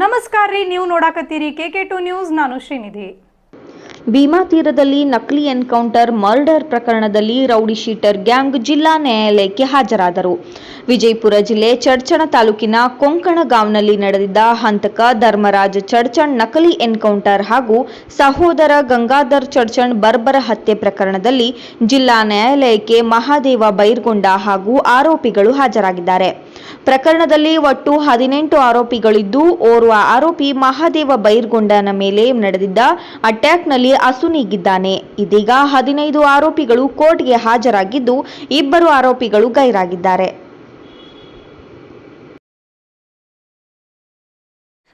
ನಮಸ್ಕಾರ ರೀ, ನೀವು ನೋಡಾಕತ್ತೀರಿ ಕೆ ಕೆ ಟು ನ್ಯೂಸ್, ನಾನು ಶ್ರೀನಿಧಿ. ಭೀಮಾ ತೀರದಲ್ಲಿ ನಕಲಿ ಎನ್ಕೌಂಟರ್ ಮರ್ಡರ್ ಪ್ರಕರಣದಲ್ಲಿ ರೌಡಿ ಶೀಟರ್ ಗ್ಯಾಂಗ್ ಜಿಲ್ಲಾ ನ್ಯಾಯಾಲಯಕ್ಕೆ ಹಾಜರಾದರು. ವಿಜಯಪುರ ಜಿಲ್ಲೆ ಚಡ್ಚಣ ತಾಲೂಕಿನ ಕೊಂಕಣಗಾಂವ್ನಲ್ಲಿ ನಡೆದಿದ್ದ ಹಂತಕ ಧರ್ಮರಾಜ್ ಚಡ್ಚಣ್ ನಕಲಿ ಎನ್ಕೌಂಟರ್ ಹಾಗೂ ಸಹೋದರ ಗಂಗಾಧರ್ ಚಡ್ಚಣ್ ಬರ್ಬರ ಹತ್ಯೆ ಪ್ರಕರಣದಲ್ಲಿ ಜಿಲ್ಲಾ ನ್ಯಾಯಾಲಯಕ್ಕೆ ಮಹಾದೇವ ಬೈರ್ಗೊಂಡ ಹಾಗೂ ಆರೋಪಿಗಳು ಹಾಜರಾಗಿದ್ದಾರೆ. ಪ್ರಕರಣದಲ್ಲಿ ಒಟ್ಟು ಹದಿನೆಂಟು ಆರೋಪಿಗಳಿದ್ದು, ಓರ್ವ ಆರೋಪಿ ಮಹಾದೇವ ಬೈರ್ಗೊಂಡನ ಮೇಲೆ ನಡೆದಿದ್ದ ಅಟ್ಯಾಕ್ನಲ್ಲಿ ಅಸುನೀಗಿದ್ದಾನೆ ಇದೀಗ ಹದಿನೈದು ಆರೋಪಿಗಳು ಕೋರ್ಟ್ಗೆ ಹಾಜರಾಗಿದ್ದು, ಇಬ್ಬರು ಆರೋಪಿಗಳು ಗೈರಾಗಿದ್ದಾರೆ.